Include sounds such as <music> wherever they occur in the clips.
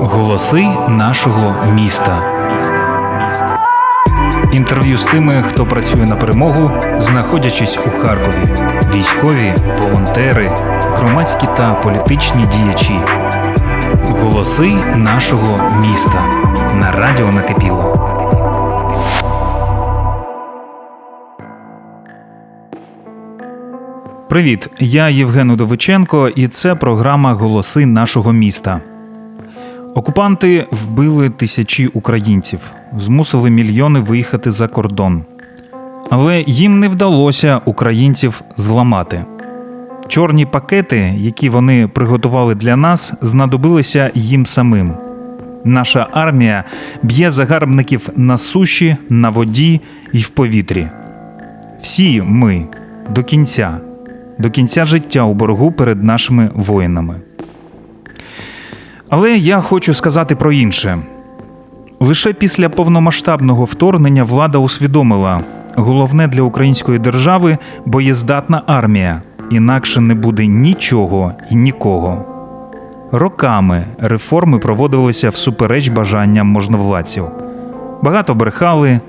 Голоси нашого міста. Інтерв'ю з тими, хто працює на перемогу, знаходячись у Харкові. Військові, волонтери, громадські та політичні діячі. Голоси нашого міста на радіо накипіло. Привіт, я Євген Удовиченко, і це програма Голоси нашого міста. Окупанти вбили тисячі українців, змусили мільйони виїхати за кордон. Але їм не вдалося українців зламати. Чорні пакети, які вони приготували для нас, знадобилися їм самим. Наша армія б'є загарбників на суші, на воді і в повітрі. Всі ми до кінця, до кінця життя у боргу перед нашими воїнами. Але я хочу сказати про інше. Лише після повномасштабного вторгнення влада усвідомила, головне для української держави боєздатна армія, інакше не буде нічого і нікого. Роками реформи проводилися всупереч бажанням можновладців. Багато брехали,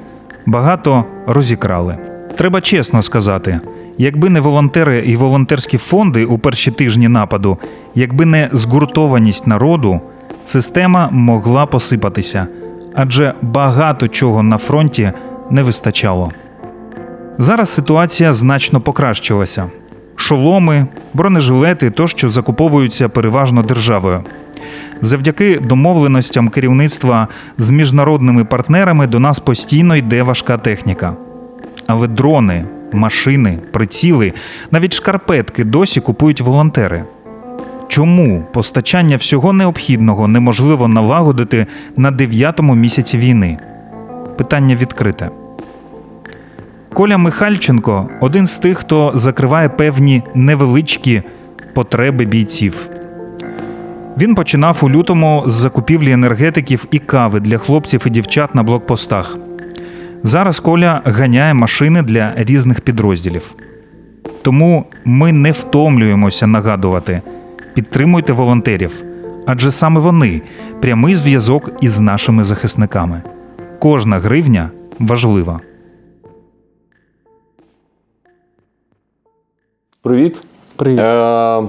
багато розікрали. Треба чесно сказати, якби не волонтери і волонтерські фонди у перші тижні нападу, якби не згуртованість народу, система могла посипатися, адже багато чого на фронті не вистачало. Зараз ситуація значно покращилася. Шоломи, бронежилети тощо закуповуються переважно державою. Завдяки домовленостям керівництва з міжнародними партнерами до нас постійно йде важка техніка. Але дрони, машини, приціли, навіть шкарпетки досі купують волонтери. Чому постачання всього необхідного неможливо налагодити на дев'ятому місяці війни? Питання відкрите. Коля Михальченко один з тих, хто закриває певні невеличкі потреби бійців. Він починав у лютому з закупівлі енергетиків і кави для хлопців і дівчат на блокпостах. Зараз Коля ганяє машини для різних підрозділів. Тому ми не втомлюємося нагадувати: підтримуйте волонтерів, адже саме вони прямий зв'язок із нашими захисниками. Кожна гривня важлива. Привіт. Привіт. Е,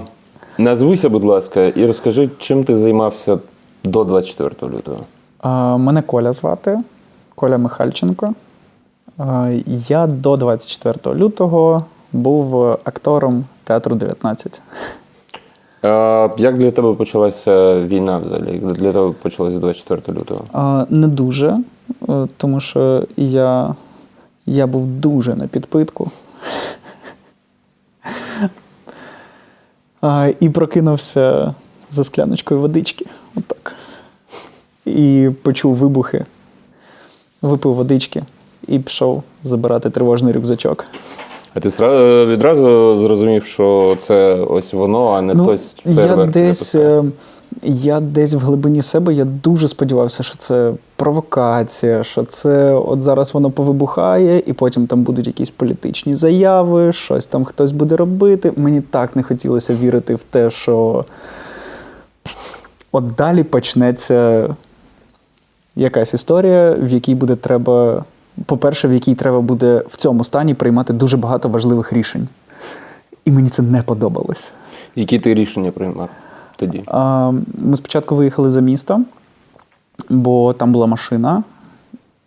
назвися, будь ласка, і розкажи, чим ти займався до 24 лютого. А, Мене Коля звати, Коля Михальченко. Я до 24 лютого був актором театру 19. Е, як для тебе почалася війна взагалі? Як для тебе почалася 24 лютого? Не дуже, е, тому що я, я був дуже на підпитку. І прокинувся за скляночкою водички. Отак. І почув вибухи, випив водички і пішов забирати тривожний рюкзачок. А ти відразу зрозумів, що це ось воно, а не хтось Ну, я десь, е, я десь в глибині себе я дуже сподівався, що це провокація, що це от зараз воно повибухає, і потім там будуть якісь політичні заяви, щось там хтось буде робити. Мені так не хотілося вірити в те, що от далі почнеться якась історія, в якій буде треба. По-перше, в якій треба буде в цьому стані приймати дуже багато важливих рішень. І мені це не подобалось. Які ти рішення приймав тоді? А, Ми спочатку виїхали за місто, бо там була машина.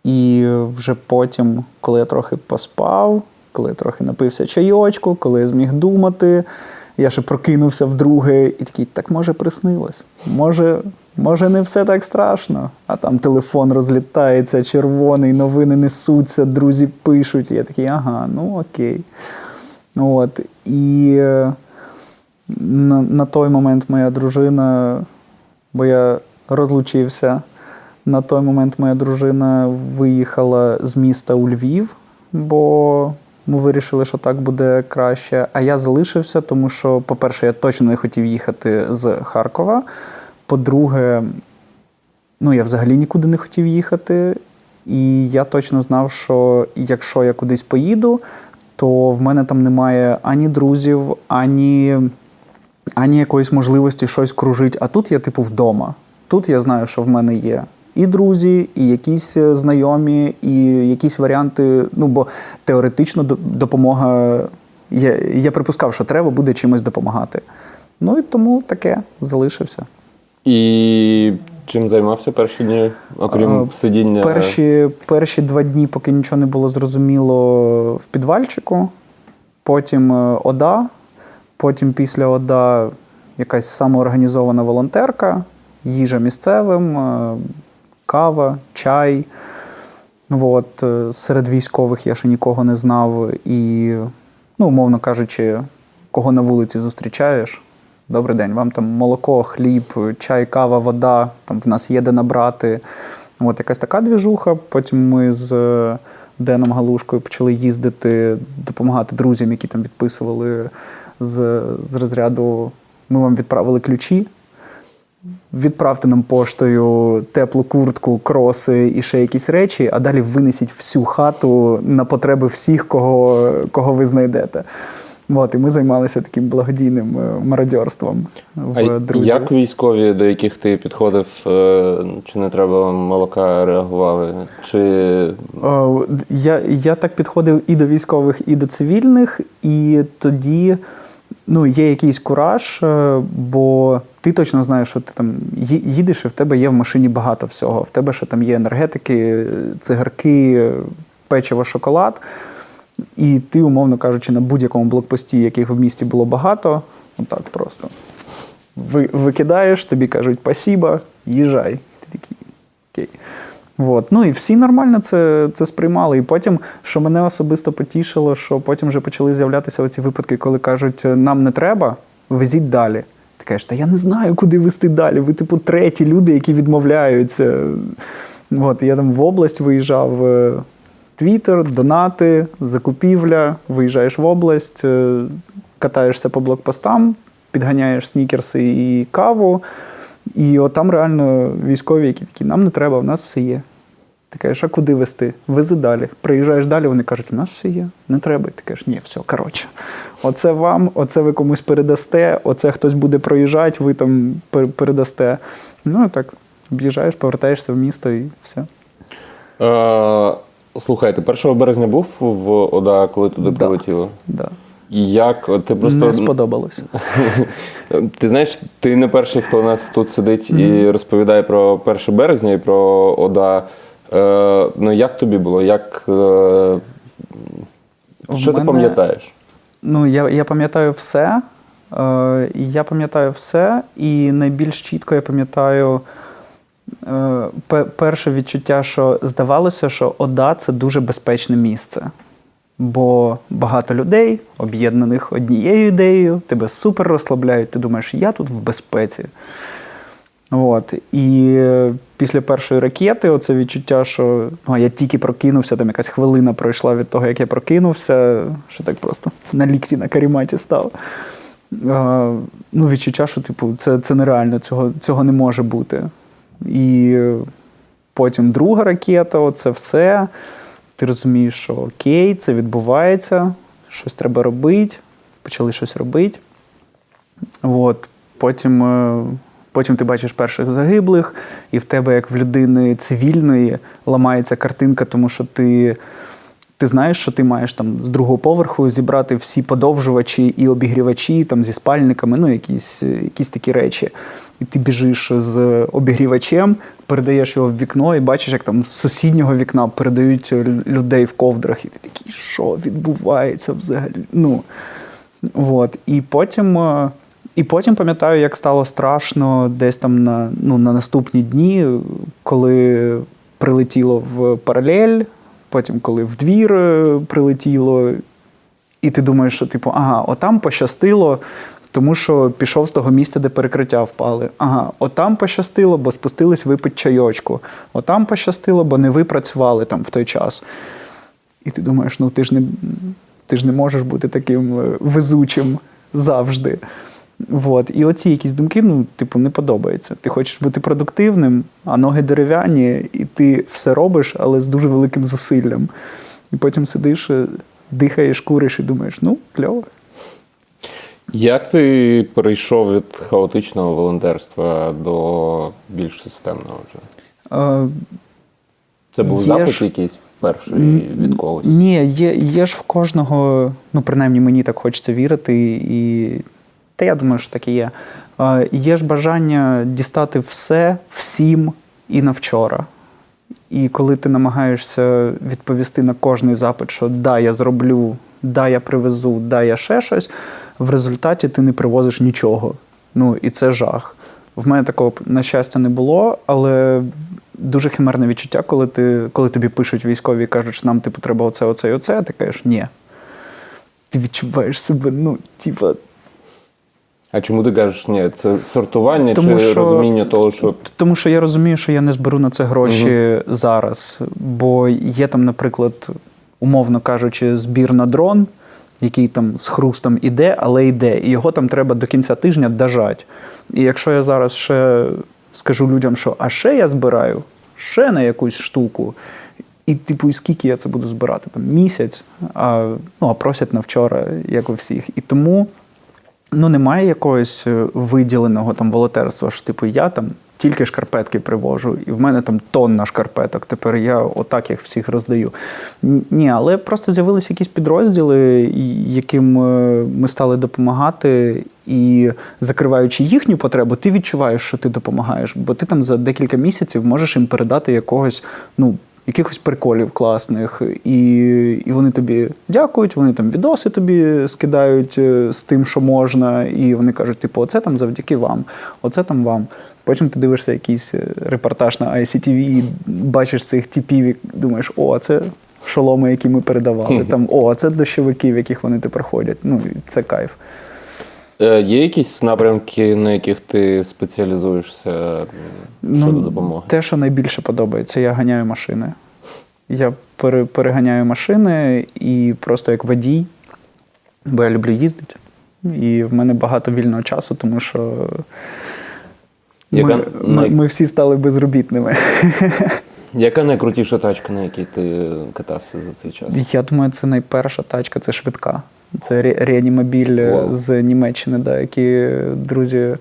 І вже потім, коли я трохи поспав, коли я трохи напився чайочку, коли я зміг думати, я ще прокинувся вдруге і такий, так може приснилось. Може, може, не все так страшно. А там телефон розлітається, червоний, новини несуться, друзі пишуть. Я такий, ага, ну окей. От. І е, на, на той момент моя дружина, бо я розлучився. На той момент моя дружина виїхала з міста у Львів, бо ми вирішили, що так буде краще. А я залишився, тому що, по-перше, я точно не хотів їхати з Харкова. По-друге, ну я взагалі нікуди не хотів їхати. І я точно знав, що якщо я кудись поїду, то в мене там немає ані друзів, ані ані якоїсь можливості щось кружить. А тут я, типу, вдома. Тут я знаю, що в мене є і друзі, і якісь е, знайомі, і якісь варіанти. Ну, бо теоретично допомога. Я, я припускав, що треба буде чимось допомагати. Ну і тому таке залишився. І чим займався перші дні, окрім Е, сидіння? Перші, перші два дні, поки нічого не було зрозуміло, в підвальчику, потім е, ОДА, потім після ОДА якась самоорганізована волонтерка, їжа місцевим, кава, чай. Ну, От, е, серед військових я ще нікого не знав. І, ну, умовно кажучи, кого на вулиці зустрічаєш. Добрий день, вам там молоко, хліб, чай, кава, вода, там в нас є де набрати. От якась така двіжуха. Потім ми з е, Деном Галушкою почали їздити, допомагати друзям, які там відписували з, з розряду. Ми вам відправили ключі. Відправте нам поштою теплу куртку, кроси і ще якісь речі, а далі винесіть всю хату на потреби всіх, кого, кого ви знайдете. От, і ми займалися таким благодійним е, мародьорством в А друзів. як військові, до яких ти підходив, е, чи не треба молока реагували? Чи Е, Я, я так підходив і до військових, і до цивільних, і тоді ну, є якийсь кураж, е, бо ти точно знаєш, що ти там їдеш, і в тебе є в машині багато всього. В тебе ще там є енергетики, цигарки, печиво, шоколад. І ти, умовно кажучи, на будь-якому блокпості, яких в місті було багато, отак просто ви, викидаєш, тобі кажуть спасіба, їжджай. Ти такий окей. От. Ну і всі нормально це, це сприймали. І потім, що мене особисто потішило, що потім вже почали з'являтися оці випадки, коли кажуть, нам не треба, везіть далі. Ти кажеш, та я не знаю, куди везти далі. Ви, типу, треті люди, які відмовляються. От, я там в область виїжджав. е, Твіттер, донати, закупівля, виїжджаєш в область, е, катаєшся по блокпостам, підганяєш снікерси і каву. І от там реально військові, які такі, нам не треба, в нас все є. Ти кажеш, а куди вести? Вези далі. Приїжджаєш далі, вони кажуть, у нас все є, не треба. І ти кажеш, ні, все, коротше. Оце вам, оце ви комусь передасте, оце хтось буде проїжджати, ви там передасте. Ну так, об'їжджаєш, повертаєшся в місто і все. е, слухайте, 1 березня був в ОДА, коли туди Да. прилетіло? Да. І як ти просто Не сподобалося. <laughs> ти знаєш, ти не перший, хто у нас тут сидить і розповідає про 1 березня і про ОДА. Е, ну як тобі було? Як, е, В що ти пам'ятаєш? Ну, я, я пам'ятаю все. Е, я пам'ятаю все, і найбільш чітко я пам'ятаю е, перше відчуття, що здавалося, що ОДА це дуже безпечне місце. Бо багато людей, об'єднаних однією ідеєю, тебе супер розслабляють. Ти думаєш, я тут в безпеці. От. І після першої ракети, оце відчуття, що ну, я тільки прокинувся, там якась хвилина пройшла від того, як я прокинувся, що так просто на лікті на каріматі став. Е, ну, відчуття, що типу, це, це нереально, цього, цього не може бути. І потім друга ракета, оце все. Ти розумієш, що окей, це відбувається, щось треба робити, почали щось робити. От. Потім, е, потім ти бачиш перших загиблих, і в тебе, як в людини цивільної, ламається картинка, тому що ти, ти знаєш, що ти маєш там з другого поверху зібрати всі подовжувачі і обігрівачі там, зі спальниками, ну, якісь, якісь такі речі. І ти біжиш з обігрівачем, передаєш його в вікно і бачиш, як там з сусіднього вікна передають людей в ковдрах. І ти такий, що відбувається взагалі? Ну, От. І потім, е, і потім пам'ятаю, як стало страшно десь там на, ну, на наступні дні, коли прилетіло в паралель, потім коли в двір е, прилетіло, і ти думаєш, що типу, ага, отам пощастило, тому що пішов з того місця, де перекриття впали. Ага, отам пощастило, бо спустились випити чайочку. Отам пощастило, бо не ви працювали там в той час. І ти думаєш, ну ти ж не, ти ж не можеш бути таким е, везучим завжди. Вот. І оці якісь думки, ну, типу, не подобаються. Ти хочеш бути продуктивним, а ноги дерев'яні, і ти все робиш, але з дуже великим зусиллям. І потім сидиш, е, дихаєш, куриш і думаєш, ну, кльово. Як ти перейшов від хаотичного волонтерства до більш системного вже? Е, Це був запит ж- якийсь перший від когось? Ні, є, є ж в кожного, ну принаймні мені так хочеться вірити, і та я думаю, що так і є. Е, Є ж бажання дістати все всім і на вчора. І коли ти намагаєшся відповісти на кожний запит, що да, я зроблю, да, я привезу, да, я ще щось, в результаті ти не привозиш нічого. Ну і це жах. В мене такого, на щастя, не було, але дуже химерне відчуття, коли, ти, коли тобі пишуть військові і кажуть, що нам типу, треба оце, оце і оце, а ти кажеш, ні. Ти відчуваєш себе, ну, типа, А чому ти кажеш, ні, це сортування Тому чи що- розуміння того, що Тому що я розумію, що я не зберу на це гроші зараз. Бо є там, наприклад, умовно кажучи, збір на дрон, який там з хрустом іде, але йде. І його там треба до кінця тижня дожати. І якщо я зараз ще скажу людям, що а ще я збираю, ще на якусь штуку. І, типу, і скільки я це буду збирати? Там місяць, а, ну, а просять на вчора, як у всіх. І тому ну, немає якогось е, виділеного там волонтерства, що типу я там тільки шкарпетки привожу, і в мене там тонна шкарпеток. Тепер я отак їх всіх роздаю. Ні, але просто з'явилися якісь підрозділи, яким е, ми стали допомагати. І закриваючи їхню потребу, ти відчуваєш, що ти допомагаєш, бо ти там за декілька місяців можеш їм передати якогось, ну, якихось приколів класних, і, і вони тобі дякують, вони там відоси тобі скидають е, з тим, що можна, і вони кажуть, типу, оце там завдяки вам, оце там вам. Потім ти дивишся якийсь е, репортаж на ICTV і бачиш цих типів, і думаєш, о, це шоломи, які ми передавали. Там, о, це дощовики, в яких вони тепер ходять. Ну, це кайф. Е, є якісь напрямки, на яких ти спеціалізуєшся м, щодо допомоги? Те, що найбільше подобається, я ганяю машини. Я переганяю машини і просто як водій, бо я люблю їздити. І в мене багато вільного часу, тому що Яка ми, най- ми всі стали безробітними. <laughs> Яка найкрутіша тачка, на якій ти катався за цей час? Я думаю, це найперша тачка, це швидка. Це ре- реанімобіль е, Вау. з Німеччини, да, які друзі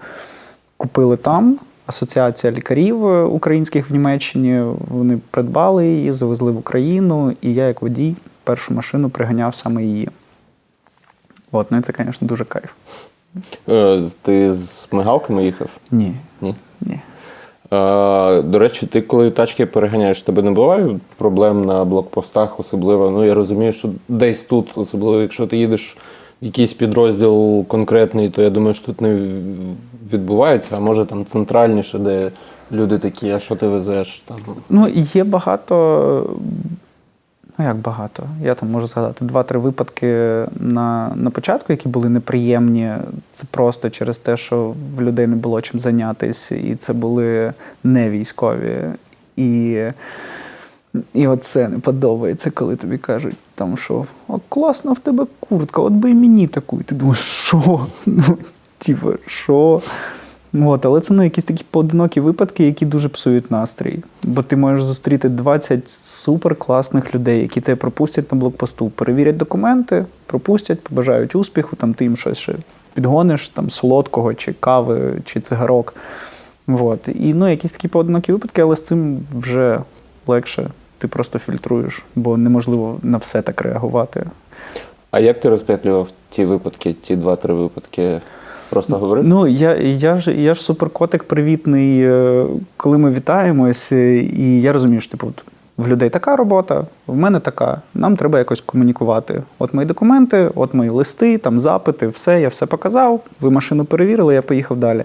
купили там. Асоціація лікарів е, українських в Німеччині. Вони придбали її, завезли в Україну, і я, як водій, першу машину приганяв саме її. От, ну і це, звісно, дуже кайф. Е, Ти з мигалками їхав? Ні. Ні. Ні. Е, До речі, ти коли тачки переганяєш, тебе не буває проблем на блокпостах, особливо. Ну я розумію, що десь тут, особливо якщо ти їдеш в якийсь підрозділ конкретний, то я думаю, що тут не відбувається, а може там центральніше, де люди такі, а що ти везеш? Там. Ну, є багато. Ну, як багато? Я там можу згадати два-три випадки на, на початку, які були неприємні. Це просто через те, що в людей не було чим зайнятися, і це були не військові. І, і оце не подобається, коли тобі кажуть, там, що о, класна в тебе куртка, от би і мені таку. І ти думаєш, що? Ну, типу, що? От, але це ну, якісь такі поодинокі випадки, які дуже псують настрій. Бо ти можеш зустріти 20 суперкласних людей, які тебе пропустять на блокпосту, перевірять документи, пропустять, побажають успіху, там ти їм щось ще підгониш, там солодкого, чи кави, чи цигарок. От. І ну, якісь такі поодинокі випадки, але з цим вже легше. Ти просто фільтруєш, бо неможливо на все так реагувати. А як ти розп'ятлював ті випадки, ті два-три випадки? Просто говорив? Ну, я, я, ж, я ж суперкотик привітний, е, коли ми вітаємось, е, і я розумію, що типу, в людей така робота, в мене така. Нам треба якось комунікувати. От мої документи, от мої листи, там запити, все, я все показав. Ви машину перевірили, я поїхав далі.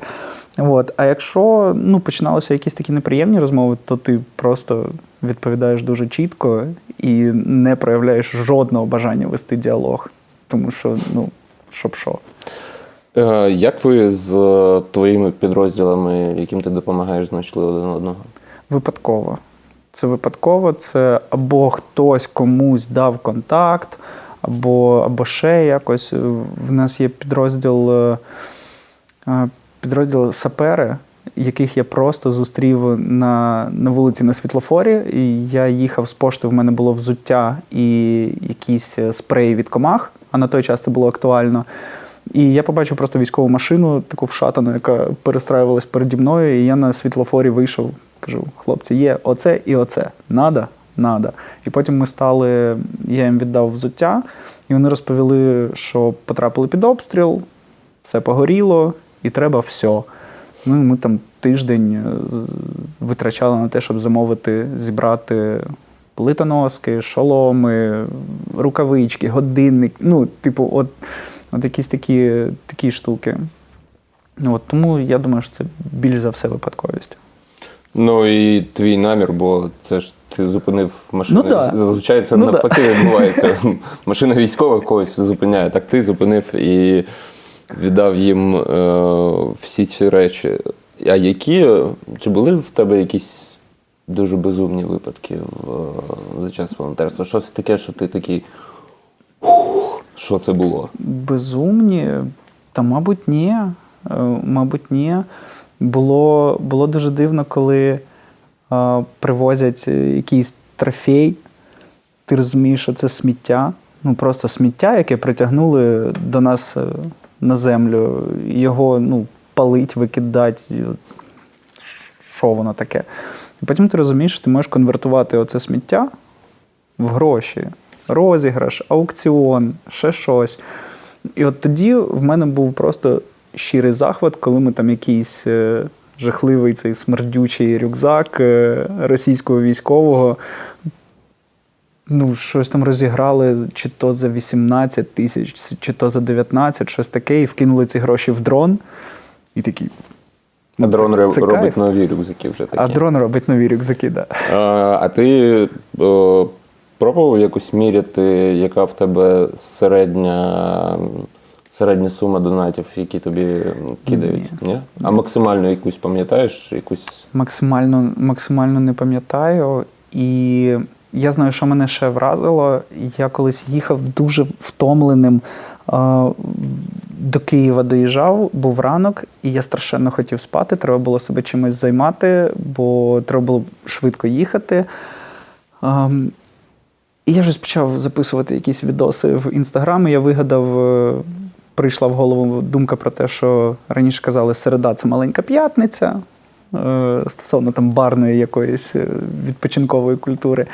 От. А якщо ну, починалися якісь такі неприємні розмови, то ти просто відповідаєш дуже чітко і не проявляєш жодного бажання вести діалог. Тому що, ну, щоб що. Е, Як ви з е, твоїми підрозділами, яким ти допомагаєш, знайшли один одного? Випадково. Це випадково, це або хтось комусь дав контакт, або, або ще якось. В нас є підрозділ, е, е, підрозділ сапери, яких я просто зустрів на, на вулиці на світлофорі. І я їхав з пошти, в мене було взуття і якісь е, спреї від комах, а на той час це було актуально. І я побачив просто військову машину, таку вшатану, яка перестраювалась переді мною. І я на світлофорі вийшов, кажу: хлопці, є оце і оце. Надо? Надо. І потім ми стали, я їм віддав взуття, і вони розповіли, що потрапили під обстріл, все погоріло, і треба все. Ну, ми там тиждень е, витрачали на те, щоб замовити, зібрати плитоноски, шоломи, рукавички, годинник. Ну, типу, от, от якісь такі, такі штуки. Ну, От, тому я думаю, що це більш за все випадковість. Ну і твій намір, бо це ж ти зупинив машину. Ну да. Зазвичай це Ну да. відбувається. <laughs> Машина військова когось зупиняє. Так ти зупинив і віддав їм е, всі ці речі. А які чи були в тебе якісь дуже безумні випадки в, за час волонтерства? Щось таке, що ти такий. «Ух, Що це було? Безумні, та, мабуть, ні. Е, Мабуть, ні. Було, було дуже дивно, коли е, привозять якийсь трофей. Ти розумієш, що це сміття. Ну, просто сміття, яке притягнули до нас е, на землю. Його ну, палить, викидать. Що воно таке? І потім ти розумієш, що ти можеш конвертувати оце сміття в гроші, розіграш, аукціон, ще щось. І от тоді в мене був просто щирий захват, коли ми там якийсь е, жахливий цей смердючий рюкзак е, російського військового. Ну, щось там розіграли, чи то за 18 тисяч, чи то за 19, щось таке, і вкинули ці гроші в дрон. І такий. А дрон це ре- робить кайф. нові рюкзаки вже такі. А дрон робить нові рюкзаки, так. Да. А, а ти о, пробував якось міряти, яка в тебе середня, середня сума донатів, які тобі кидають? Ні. А максимально якусь пам'ятаєш? Якусь Максимально, максимально не пам'ятаю. І я знаю, що мене ще вразило. Я колись їхав дуже втомленим. До Києва доїжджав, був ранок, і я страшенно хотів спати. Треба було себе чимось займати, бо треба було швидко їхати. І я ж почав записувати якісь відоси в інстаграмі. Я вигадав, е, прийшла в голову думка про те, що раніше казали, середа це маленька п'ятниця. е, Стосовно там барної якоїсь е, відпочинкової культури.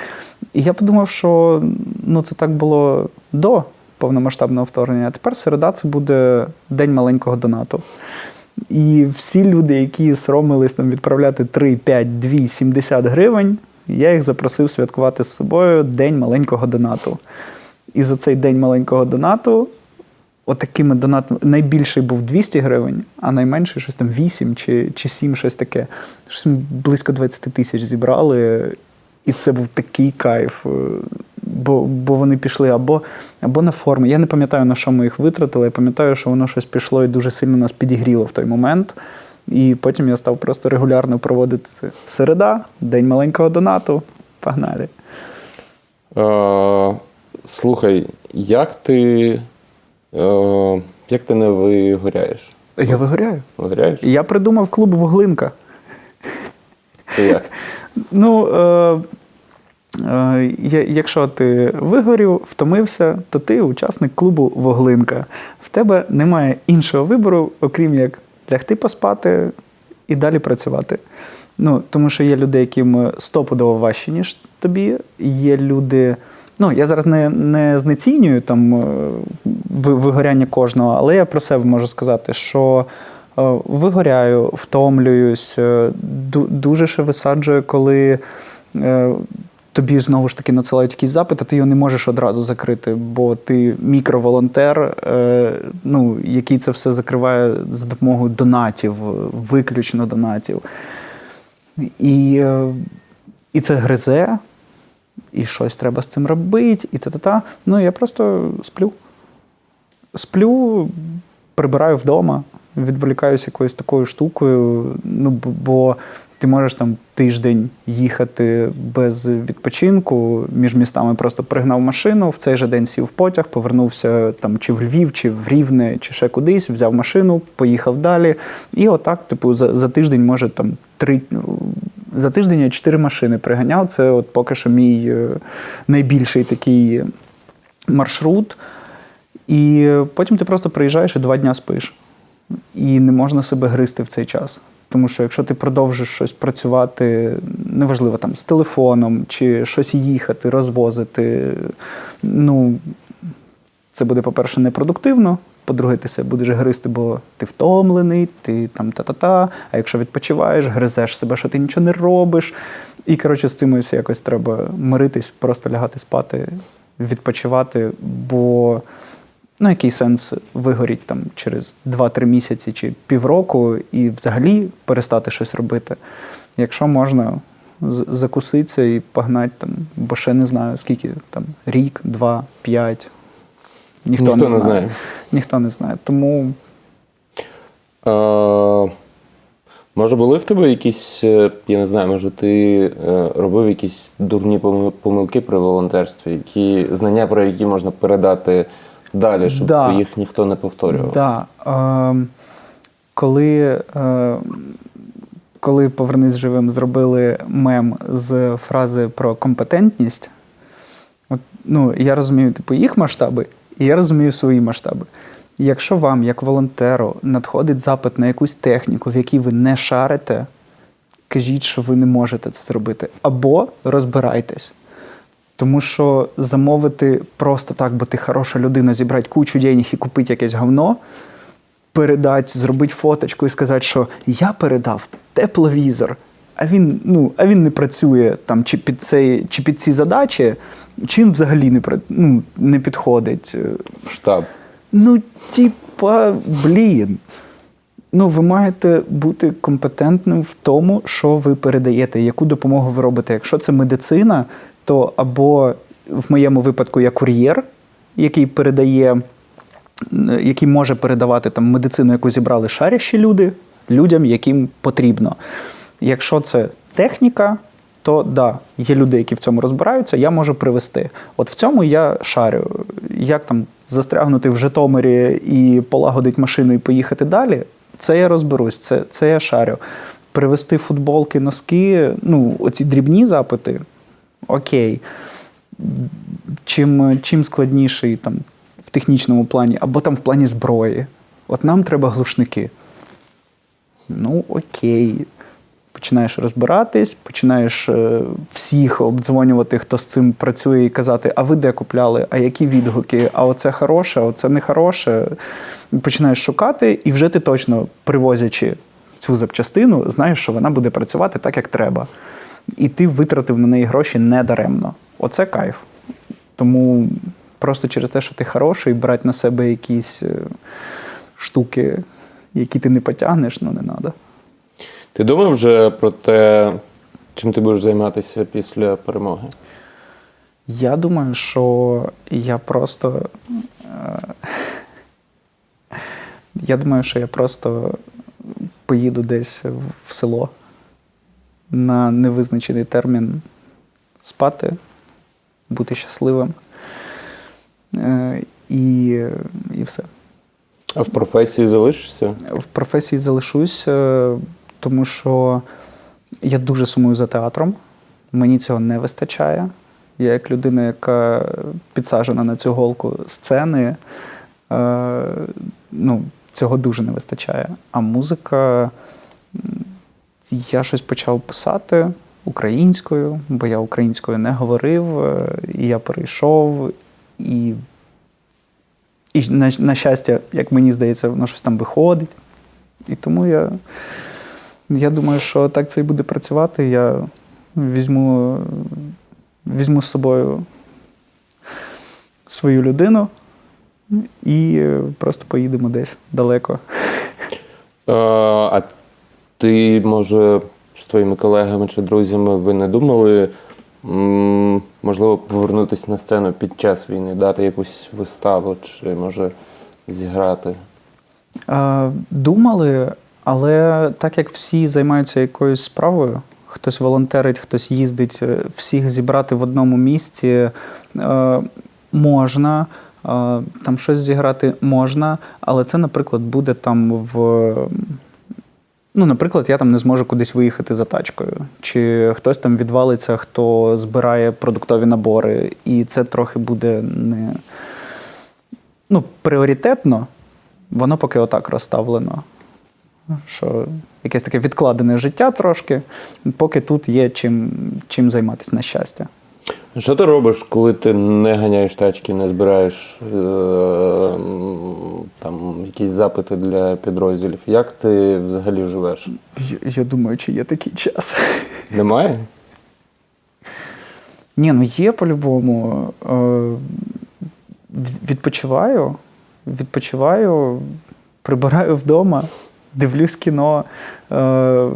І я подумав, що ну, це так було до повномасштабного вторгнення, а тепер середа це буде день маленького донату. І всі люди, які соромились там відправляти 3, 5, 2, 70 гривень, я їх запросив святкувати з собою День маленького донату. І за цей день маленького донату, отакими донатами, найбільший був 200 гривень, а найменший щось там 8 чи, чи 7, щось таке. Щось близько 20 тисяч зібрали. І це був такий кайф. е, Бо, бо вони пішли або, або на форми. Я не пам'ятаю, на що ми їх витратили. Я пам'ятаю, що воно щось пішло і дуже сильно нас підігріло в той момент. І потім я став просто регулярно проводити. Середа, день маленького донату. Погнали. е, слухай, як ти, е, як ти не вигоряєш? Я вигоряю. Вигоряєш? Я придумав клуб Вуглинка. Це як? Ну, е, е, якщо ти вигорів, втомився, то ти учасник клубу Воглинка. В тебе немає іншого вибору, окрім як лягти поспати і далі працювати. Ну, тому що є люди, яким стопудово важче, ніж тобі. Є люди. Ну, я зараз не, не знецінюю там е, вигоряння кожного, але я про себе можу сказати, що е, вигоряю, втомлююсь, е, дуже ще висаджує, коли тобі знову ж таки надсилають якийсь запит, а ти його не можеш одразу закрити, бо ти мікроволонтер, е, ну, який це все закриває за допомогою донатів, виключно донатів. І, е, і це гризе, і щось треба з цим робити, і та-та-та. Ну, я просто сплю. Сплю, прибираю вдома, відволікаюся якоюсь такою штукою. Ну, бо ти можеш там тиждень їхати без відпочинку між містами, просто пригнав машину, в цей же день сів в потяг, повернувся там чи в Львів, чи в Рівне, чи ще кудись, взяв машину, поїхав далі. І отак, типу, за, за тиждень може там три. За тиждень я чотири машини приганяв. Це от поки що мій е, найбільший такий маршрут. І потім ти просто приїжджаєш і два дня спиш. І не можна себе гризти в цей час. Тому що якщо ти продовжиш щось працювати, неважливо там з телефоном чи щось їхати, розвозити, ну це буде, по-перше, непродуктивно. По-друге, ти себе будеш гризти, бо ти втомлений, ти там та-та-та. А якщо відпочиваєш, гризеш себе, що ти нічого не робиш. І коротше, з цим ось якось треба миритись, просто лягати спати, відпочивати, бо ну, який сенс вигоріть там через 2-3 місяці чи півроку і взагалі перестати щось робити. Якщо можна закуситися і погнати там, бо ще не знаю, скільки там рік, два, п'ять. Ніхто, Ніхто не, не знає. знає. Ніхто не знає. Тому Е, може, були в тебе якісь, е, я не знаю, може, ти е, робив якісь дурні помилки при волонтерстві, які знання, про які можна передати далі, щоб Да. їх ніхто не повторював. Да, е, коли, е, коли повернись живим, зробили мем з фрази про компетентність, от, ну, я розумію типу, їх масштаби, і я розумію свої масштаби. Якщо вам, як волонтеру, надходить запит на якусь техніку, в якій ви не шарите, кажіть, що ви не можете це зробити. Або розбирайтесь. Тому що замовити просто так, бо ти хороша людина, зібрати кучу денег і купити якесь говно, передати, зробити фоточку і сказати, що я передав тепловізор, а він, ну, а він не працює там, чи під, цей, чи під ці задачі, чи він взагалі не, ну, не підходить. Штаб. Ну, типа, блін. Ну, ви маєте бути компетентним в тому, що ви передаєте, яку допомогу ви робите. Якщо це медицина, то або в моєму випадку я кур'єр, який передає, який може передавати там медицину, яку зібрали шарящі люди, людям, яким потрібно. Якщо це техніка, то да, є люди, які в цьому розбираються, я можу привести. От в цьому я шарю. Як там застрягнути в Житомирі і полагодити машину і поїхати далі, це я розберусь, це, це я шарю. Привезти футболки, носки, ну, оці дрібні запити, окей. Чим, чим складніший там, в технічному плані, або там в плані зброї. От нам треба глушники. Ну, окей. Починаєш розбиратись, починаєш е, всіх обдзвонювати, хто з цим працює, і казати, а ви де купляли, а які відгуки, а оце хороше, а оце не хороше. Починаєш шукати, і вже ти точно, привозячи цю запчастину, знаєш, що вона буде працювати так, як треба. І ти витратив на неї гроші недаремно. Оце кайф. Тому просто через те, що ти хороший, брати на себе якісь е, штуки, які ти не потягнеш, ну не треба. Ти думав вже про те, чим ти будеш займатися після перемоги? Я думаю, що я просто. е, Я думаю, що я просто поїду десь в село на невизначений термін спати, бути щасливим. Е, І, і все. А в професії залишишся? В професії залишусь, е, тому що я дуже сумую за театром. Мені цього не вистачає. Я як людина, яка підсаджена на цю голку сцени, е, ну, цього дуже не вистачає. А музика, я щось почав писати українською, бо я українською не говорив, е, і я перейшов, і і на, на щастя, як мені здається, воно щось там виходить. І тому я, я думаю, що так це і буде працювати. Я візьму, візьму з собою свою людину і просто поїдемо десь далеко. Е, А ти, може, з твоїми колегами чи друзями ви не думали, можливо, повернутися на сцену під час війни, дати якусь виставу, чи може зіграти? Думали, але так як всі займаються якоюсь справою, хтось волонтерить, хтось їздить, е, всіх зібрати в одному місці е, можна, е, там щось зіграти можна, але це, наприклад, буде там в. Ну, наприклад, я там не зможу кудись виїхати за тачкою, чи хтось там відвалиться, хто збирає продуктові набори, і це трохи буде не. ну, пріоритетно, воно поки отак розставлено. Що якесь таке відкладене життя трошки, поки тут є чим, чим займатися на щастя. Що ти робиш, коли ти не ганяєш тачки, не збираєш е, там якісь запити для підрозділів? Як ти взагалі живеш? Я, я думаю, чи є такий час. Немає? Ні, ну є по-любому. Е, Відпочиваю, відпочиваю, прибираю вдома, дивлюсь кіно. Е,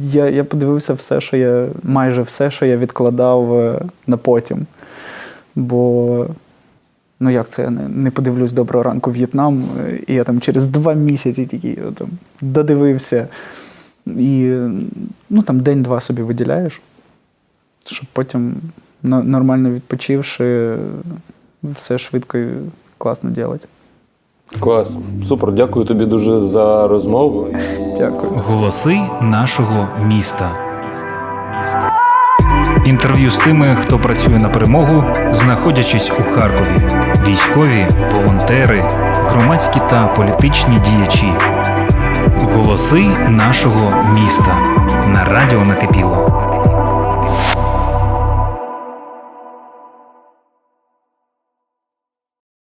Я, я подивився все, що я, майже все, що я відкладав е, на потім. Бо, ну як це, я не, не подивлюсь доброго ранку В'єтнам, і я там через два місяці тільки е, там, додивився. І ну, там день-два собі виділяєш щоб потім нормально відпочивши, все швидко і класно робити. Клас. Супер, дякую тобі дуже за розмову. Дякую. Голоси нашого міста. Інтерв'ю з тими, хто працює на перемогу, знаходячись у Харкові. Військові, волонтери, громадські та політичні діячі. Голоси нашого міста на радіо накипіло.